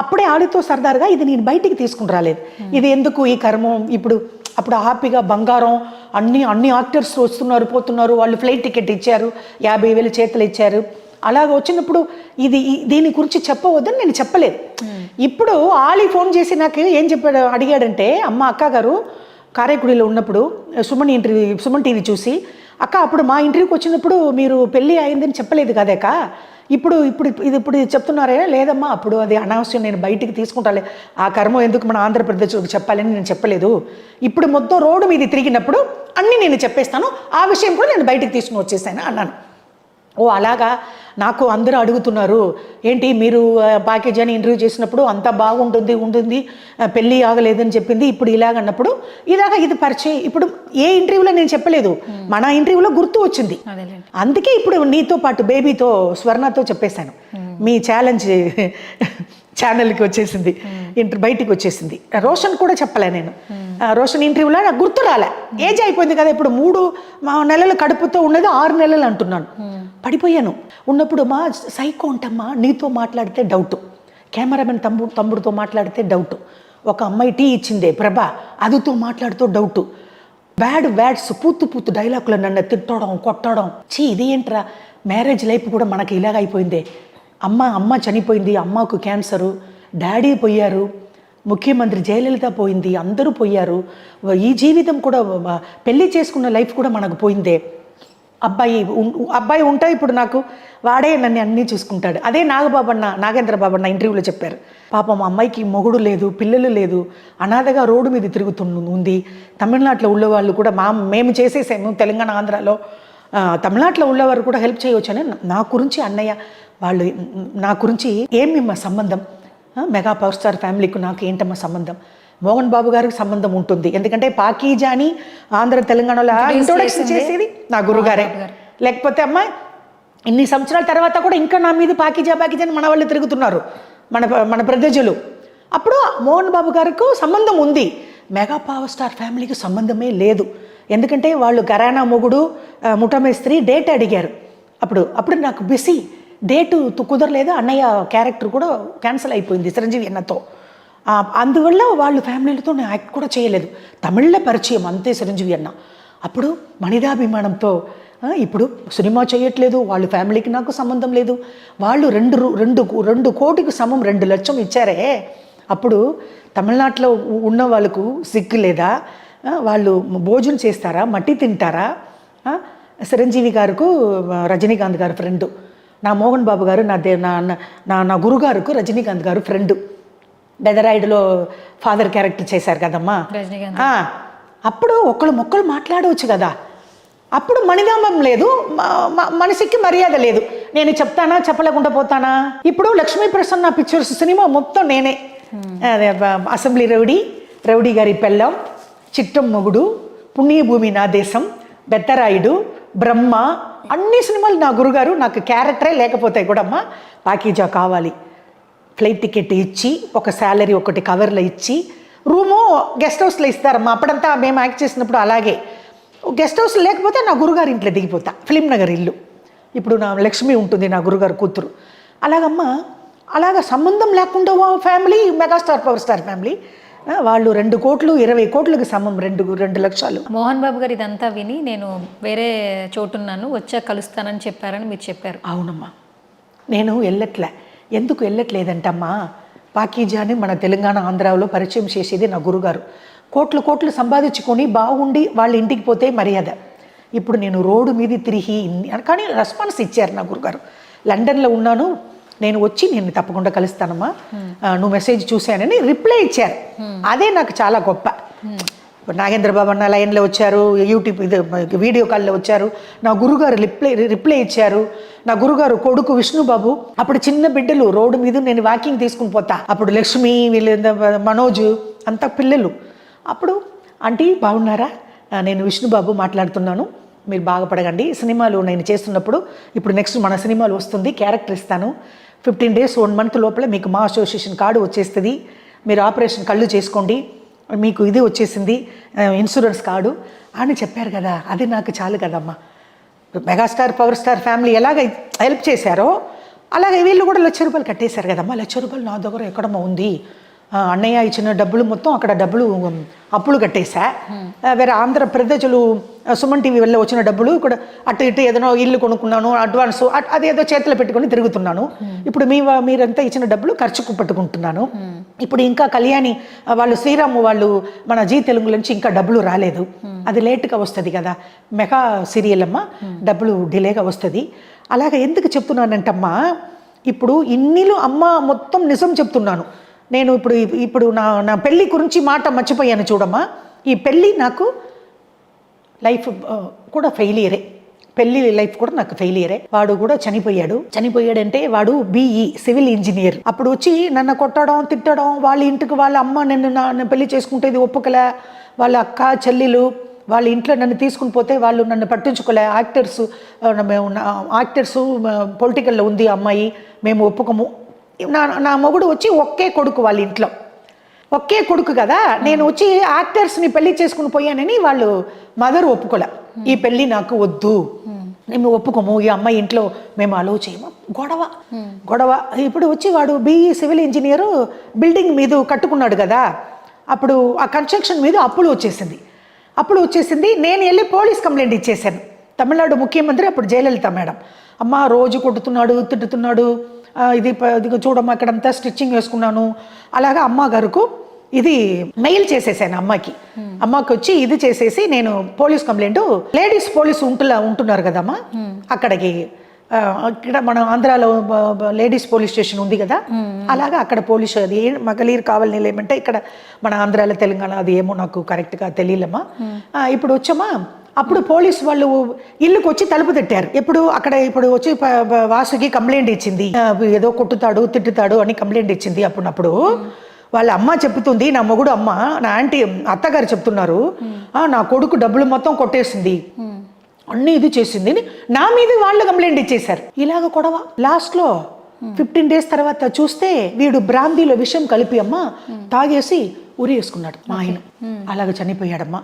అప్పుడే ఆడితో సరదాగా ఇది నేను బయటికి తీసుకుని రాలేదు. ఇది ఎందుకు ఈ కర్మం? ఇప్పుడు అప్పుడు హ్యాపీగా బంగారం అన్ని అన్ని యాక్టర్స్ వస్తున్నారు పోతున్నారు వాళ్ళు ఫ్లైట్ టికెట్ ఇచ్చారు యాభై వేలు చేతులు ఇచ్చారు. అలాగ వచ్చినప్పుడు ఇది దీని గురించి చెప్పవద్దని నేను చెప్పలేదు. ఇప్పుడు ఆలి ఫోన్ చేసి నాకు ఏం చెప్పాడు అడిగాడంటే అమ్మ అక్క గారు కారైకుడిలో ఉన్నప్పుడు సుమన్ ఇంటర్వ్యూ సుమన్ టీవీ చూసి అక్క అప్పుడు మా ఇంటర్వ్యూకి వచ్చినప్పుడు మీరు పెళ్ళి అయిందని చెప్పలేదు కదేక ఇప్పుడు ఇప్పుడు ఇది ఇప్పుడు ఇది చెప్తున్నారే? లేదమ్మా అప్పుడు అది అనవసరం నేను బయటికి తీసుకుంటాలే. ఆ కర్మ ఎందుకు మన ఆంధ్రప్రదేశ్లోకి చెప్పాలని నేను చెప్పలేదు. ఇప్పుడు మొత్తం రోడ్డు మీద తిరిగినప్పుడు అన్నీ నేను చెప్పేస్తాను. ఆ విషయం కూడా నేను బయటికి తీసుకుని వచ్చేసాను అన్నాను. ఓ అలాగా? నాకు అందరూ అడుగుతున్నారు ఏంటి మీరు అని ఇంటర్వ్యూ చేసినప్పుడు అంతా బాగుంటుంది ఉంటుంది పెళ్ళి ఆగలేదని చెప్పింది ఇప్పుడు ఇలాగన్నప్పుడు ఇలాగ ఇది పరిచయం. ఇప్పుడు ఏ ఇంటర్వ్యూలో నేను చెప్పలేదు మన ఇంటర్వ్యూలో గుర్తు వచ్చింది. అందుకే ఇప్పుడు నీతో పాటు బేబీతో స్వర్ణతో చెప్పేశాను. మీ ఛాలెంజ్ ఛానల్కి వచ్చేసింది ఇంటర్ బయటికి వచ్చేసింది. రోషన్ కూడా చెప్పలే నేను. రోషన్ ఇంటర్వ్యూలో నాకు గుర్తు రాలే. ఏజ్ అయిపోయింది కదా ఇప్పుడు మూడు నెలలు కడుపుతో ఉన్నది ఆరు నెలలు అంటున్నాను. పడిపోయాను. ఉన్నప్పుడు మా సైకో ఉంటమ్మా నీతో మాట్లాడితే డౌట్ కెమెరామెన్ తమ్ముడు తమ్ముడితో మాట్లాడితే డౌట్ ఒక అమ్మాయి టీ ఇచ్చిందే ప్రభా అదితో మాట్లాడుతూ డౌట్ బ్యాడ్ బ్యాడ్స్ పూతు పూతు డైలాగులు నన్ను తిట్టడం కొట్టడం. చీ ఇది ఏంట్రా మ్యారేజ్ లైఫ్ కూడా మనకి ఇలాగ అయిపోయిందే. అమ్మ అమ్మ చనిపోయింది అమ్మకు క్యాన్సరు డాడీ పోయారు. ముఖ్యమంత్రి జయలలిత పోయింది అందరూ పోయారు. ఈ జీవితం కూడా పెళ్ళి చేసుకున్న లైఫ్ కూడా మనకు పోయిందే. అబ్బాయి ఉం- అబ్బాయి ఉంటే ఇప్పుడు నాకు వాడే నన్ను అన్నీ చూసుకుంటాడు. అదే నాగబాబన్న నాగేంద్ర బాబన్న ఇంటర్వ్యూలో చెప్పారు. పాపం మా అమ్మాయికి మొగుడు లేదు పిల్లలు లేదు అనాథగా రోడ్డు మీద తిరుగుతుంది ఉంది తమిళనాడులో ఉన్నవాళ్ళు కూడా మా మేము చేసేసాము తెలంగాణ ఆంధ్రాలో. ఆ, తమిళనాడులో ఉన్నవారు కూడా హెల్ప్ చేయవచ్చు అని నా గురించి అన్నయ్య వాళ్ళు నా గురించి ఏమి మా సంబంధం? మెగా పవర్ స్టార్ ఫ్యామిలీకి నాకు ఏంటమ్మా సంబంధం? మోహన్ బాబు గారికి సంబంధం ఉంటుంది. ఎందుకంటే పాకీజాని ఆంధ్ర తెలంగాణలో ఇంట్రొడక్షన్ చేసేది నా గురుగారే. లేకపోతే అమ్మా ఇన్ని సంవత్సరాల తర్వాత కూడా ఇంకా నా మీద పాకిజా పాకిజా అని మన వాళ్ళు తిరుగుతున్నారు. మన మన ప్రజలు. అప్పుడు మోహన్ బాబు గారికి సంబంధం ఉంది. మెగా పవర్ స్టార్ ఫ్యామిలీకి సంబంధమే లేదు. ఎందుకంటే వాళ్ళు గరానా మొగుడు ముఠామేస్త్రి డేట్ అడిగారు. అప్పుడు అప్పుడు నాకు బిజీ. డేటు కుదరలేదు? అన్నయ్య క్యారెక్టర్ కూడా క్యాన్సిల్ అయిపోయింది చిరంజీవి అన్నతో. అందువల్ల వాళ్ళు ఫ్యామిలీలతో నేను యాక్ట్ కూడా చేయలేదు. తమిళ్ళో పరిచయం అంతే చిరంజీవి అన్న. అప్పుడు మనిదాభిమానంతో ఇప్పుడు సినిమా చేయట్లేదు వాళ్ళ ఫ్యామిలీకి నాకు సంబంధం లేదు. వాళ్ళు రెండు రెండు రెండు కోటికి సమం రెండు లక్షం ఇచ్చారే. అప్పుడు తమిళనాడులో ఉన్న వాళ్ళకు సిగ్గు లేదా? వాళ్ళు భోజనం చేస్తారా? మట్టి తింటారా? చిరంజీవి గారుకు రజనీకాంత్ గారు ఫ్రెండు నా మోహన్ బాబు గారు నా దే నా నా- నా నా గురుగారుకు రజనీకాంత్ గారు ఫ్రెండు బెదరాయిడ్లో ఫాదర్ క్యారెక్టర్ చేశారు కదమ్మా? అప్పుడు ఒకళ్ళు మొక్కలు మాట్లాడవచ్చు కదా. అప్పుడు మణిదామం లేదు మనిషికి మర్యాద లేదు. నేను చెప్తానా చెప్పలేకుండా పోతానా? ఇప్పుడు లక్ష్మీ ప్రసన్న పిక్చర్స్ సినిమా మొత్తం నేనే. అదే బ- అసెంబ్లీ రౌడీ రౌడీ గారి పెళ్ళం చిట్టం మొగుడు పుణ్యభూమి నా దేశం బెత్తరాయుడు బ్రహ్మ అన్ని సినిమాలు నా గురుగారు నాకు క్యారెక్టరే లేకపోతాయి కూడా అమ్మా పాకీజా కావాలి. ఫ్లైట్ టికెట్ ఇచ్చి ఒక శాలరీ ఒకటి కవర్లో ఇచ్చి రూము గెస్ట్ హౌస్లో ఇస్తారమ్మా. అప్పుడంతా మేము యాక్ట్ చేసినప్పుడు అలాగే. గెస్ట్ హౌస్ లేకపోతే నా గురుగారి ఇంట్లో దిగిపోతా. ఫిలిం నగర్ ఇల్లు. ఇప్పుడు నా లక్ష్మి ఉంటుంది నా గురుగారు కూతురు. అలాగమ్మా అలాగ సంబంధం లేకుండా family megastar power star family. వాళ్ళు రెండు కోట్లు ఇరవై కోట్లకు సమం రెండు రెండు లక్షలు. మోహన్ బాబు గారు ఇదంతా విని నేను వేరే చోటున్నాను వచ్చా కలుస్తానని చెప్పారని మీరు చెప్పారు. అవునమ్మా. నేను వెళ్ళట్లే. ఎందుకు వెళ్ళట్లేదంటమ్మా? పాకీజాని మన తెలంగాణ ఆంధ్రాలో పరిచయం చేసేది నా గురుగారు. కోట్లు కోట్లు సంపాదించుకొని బాగుండి వాళ్ళ ఇంటికి పోతే మర్యాద. ఇప్పుడు నేను రోడ్డు మీద తిరిగి కానీ రెస్పాన్స్ ఇచ్చారు నా గురుగారు. లండన్లో ఉన్నాను. నేను వచ్చి నేను తప్పకుండా కలుస్తానమ్మా. నువ్వు మెసేజ్ చూశానని రిప్లై ఇచ్చారు. అదే నాకు చాలా గొప్ప. నాగేంద్రబాబు అన్న లైన్లో వచ్చారు యూట్యూబ్ ఇది వీడియో కాల్లో వచ్చారు. నా గురుగారు రిప్లై రిప్లై ఇచ్చారు. నా గురుగారు కొడుకు విష్ణుబాబు అప్పుడు చిన్న బిడ్డలు రోడ్డు మీద నేను వాకింగ్ తీసుకుని పోతా. అప్పుడు లక్ష్మి వీళ్ళ మనోజ్ అంతా పిల్లలు. అప్పుడు ఆంటీ బాగున్నారా? నేను విష్ణుబాబు మాట్లాడుతున్నాను. మీరు బాగుపడగండి సినిమాలు నేను చేస్తున్నప్పుడు ఇప్పుడు నెక్స్ట్ మన సినిమాలు వస్తుంది క్యారెక్టర్ ఇస్తాను. ఫిఫ్టీన్ డేస్ వన్ మంత్ లోపల మీకు మా అసోసియేషన్ కార్డు వచ్చేస్తుంది. మీరు ఆపరేషన్ కళ్ళు చేసుకోండి. మీకు ఇది వచ్చేసింది ఇన్సూరెన్స్ కార్డు. అని చెప్పారు కదా అది నాకు చాలు కదమ్మా. మెగాస్టార్ పవర్ స్టార్ ఫ్యామిలీ ఎలాగ హెల్ప్ చేశారో అలాగే వీళ్ళు కూడా లక్ష రూపాయలు కట్టేశారు కదమ్మా. లక్ష రూపాయలు నా దగ్గర ఎక్కడమ్మా ఉంది? అన్నయ్య ఇచ్చిన డబ్బులు మొత్తం అక్కడ డబ్బులు అప్పులు కట్టేశా. వేరే ఆంధ్ర ప్రజలు సుమన్ టీవీ వల్ల వచ్చిన డబ్బులు ఇక్కడ అటు ఇటు ఏదైనా ఇల్లు కొనుక్కున్నాను అడ్వాన్స్ అ- అదేదో చేతిలో పెట్టుకొని తిరుగుతున్నాను. ఇప్పుడు మీ మీరంతా ఇచ్చిన డబ్బులు ఖర్చుకు పెట్టుకుంటున్నాను. ఇప్పుడు ఇంకా కళ్యాణి వాళ్ళు శ్రీరాము వాళ్ళు మన జీ తెలుగు నుంచి ఇంకా డబ్బులు రాలేదు. అది లేట్గా వస్తుంది కదా. మెగా సీరియల్ అమ్మ డబ్బులు డిలేగా వస్తుంది. అలాగే ఎందుకు చెప్తున్నానంటమ్మా ఇప్పుడు ఇన్నిలు అమ్మ మొత్తం నిజం చెప్తున్నాను. నేను ఇప్పుడు ఇప్పుడు నా నా పెళ్ళి గురించి మాట మర్చిపోయాను చూడమ్మా. ఈ పెళ్ళి నాకు లైఫ్ కూడా ఫెయిలియరే. పెళ్ళి లైఫ్ కూడా నాకు ఫెయిలియరే. వాడు కూడా చనిపోయాడు. చనిపోయాడంటే వాడు బీఈ సివిల్ ఇంజనీర్. అప్పుడు వచ్చి నన్ను కొట్టడం తిట్టడం వాళ్ళ ఇంటికి వాళ్ళ అమ్మ నన్ను నా నన్ను పెళ్ళి చేసుకుంటేది ఒప్పుకలే. వాళ్ళ అక్క చెల్లెలు వాళ్ళ ఇంట్లో నన్ను తీసుకుని పోతే వాళ్ళు నన్ను పట్టించుకోలే. యాక్టర్స్ మేము యాక్టర్స్ పొలిటికల్లో ఉంది అమ్మాయి. మేము ఒప్పుకోము. నా నా మొగుడు వచ్చి ఒకే కొడుకు వాళ్ళ ఇంట్లో. ఒకే కొడుకు కదా. నేను వచ్చి యాక్టర్స్ని పెళ్ళి చేసుకుని పోయానని వాళ్ళు మదర్ ఒప్పుకోలే. ఈ పెళ్ళి నాకు వద్దు. మేము ఒప్పుకోము. ఈ అమ్మాయి ఇంట్లో మేము అలో చేయము. గొడవ. గొడవ. ఇప్పుడు వచ్చి వాడు బీఈ సివిల్ ఇంజనీరు బిల్డింగ్ మీద కట్టుకున్నాడు కదా. అప్పుడు ఆ కన్స్ట్రక్షన్ మీద అప్పులు వచ్చేసింది. అప్పుడు వచ్చేసింది. నేను వెళ్ళి పోలీస్ కంప్లైంట్ ఇచ్చేసాను తమిళనాడు ముఖ్యమంత్రి అప్పుడు జయలలిత మేడం. అమ్మ రోజు కొట్టుతున్నాడు తిట్టుతున్నాడు ఇది చూడమ్మ ఇదిగో అక్కడంతా స్టిచ్చింగ్ వేసుకున్నాను. అలాగా అమ్మ గారుకు ఇది మెయిల్ చేసేసాను అమ్మకి. అమ్మకి వచ్చి ఇది చేసేసి నేను పోలీస్ కంప్లైంట్ లేడీస్ పోలీస్ ఉంటులా ఉంటున్నారు కదమ్మా అక్కడికి ఇక్కడ మన ఆంధ్రాలో లేడీస్ పోలీస్ స్టేషన్ ఉంది కదా. అలాగా అక్కడ పోలీస్ అది మగలీరు కావాలని లేమంటే ఇక్కడ మన ఆంధ్రాలో తెలంగాణ అది ఏమో నాకు కరెక్ట్గా తెలియలమ్మా ఇప్పుడు వచ్చామా? అప్పుడు పోలీస్ వాళ్ళు ఇల్లుకి వచ్చి తలుపు తట్టారు. ఇప్పుడు అక్కడ ఇప్పుడు వచ్చి వాసుకి కంప్లైంట్ ఇచ్చింది. ఏదో కొట్టుతాడు తిట్టుతాడు అని కంప్లైంట్ ఇచ్చింది అప్పుడప్పుడు. వాళ్ళ అమ్మ చెప్తుంది నా మొగుడు అమ్మ నా ఆంటీ అత్తగారు చెప్తున్నారు "ఆ, నా కొడుకు డబ్బులు మొత్తం కొట్టేసింది. అన్ని ఇది చేసింది. నా మీద వాళ్ళు కంప్లైంట్ ఇచ్చేశారు. ఇలాగ కొడవ లాస్ట్లో ఫిఫ్టీన్ డేస్ తర్వాత చూస్తే వీడు బ్రాందీలో విషయం కలిపి అమ్మ తాగేసి ఉరి వేసుకున్నాడు మా ఆయన. అలాగ చనిపోయాడమ్మా.